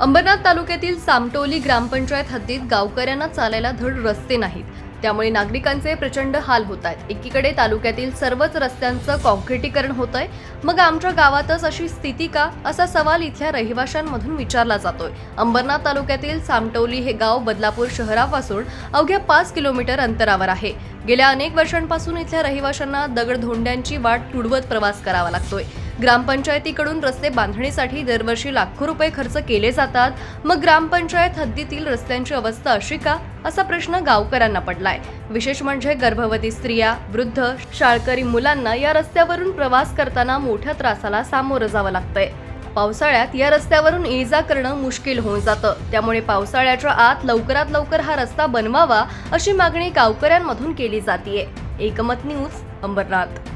अंबरनाथ तालुक्यातील सामटोली ग्रामपंचायत हद्दीत गावकऱ्यांना चालायला धड रस्ते नाहीत. त्यामुळे नागरिकांचे प्रचंड हाल होत आहेत एकीकडे तालुक्यातील सर्वच रस्त्यांचं कॉन्क्रिटीकरण होत आहे मग आमच्या गावातच अशी स्थिती का? असा सवाल इथल्या रहिवाशांमधून विचारला जातोय. अंबरनाथ तालुक्यातील सामटोली हे गाव बदलापूर शहरापासून अवघ्या पाच किलोमीटर अंतरावर आहे. गेल्या अनेक वर्षांपासून इथल्या रहिवाशांना दगडधोंड्यांची वाट तुडवत प्रवास करावा लागतोय. ग्रामपंचायतीकडून रस्ते बांधणीसाठी दरवर्षी लाखो रुपये खर्च केले जातात. मग ग्रामपंचायत हद्दीतील रस्त्यांची अवस्था अशी का? असा प्रश्न गावकऱ्यांना पडलाय. विशेष म्हणजे गर्भवती स्त्रिया वृद्ध शाळकरी मुलांना या रस्त्यावरून प्रवास करताना मोठ्या त्रासाला सामोरं जावं लागतंय. पावसाळ्यात या रस्त्यावरून ये जा करणं मुश्किल होऊन जातं. त्यामुळे पावसाळ्याच्या आत लवकरात लवकर हा रस्ता बनवावा अशी मागणी गावकऱ्यांमधून केली जातीये. एकमत न्यूज अंबरनाथ.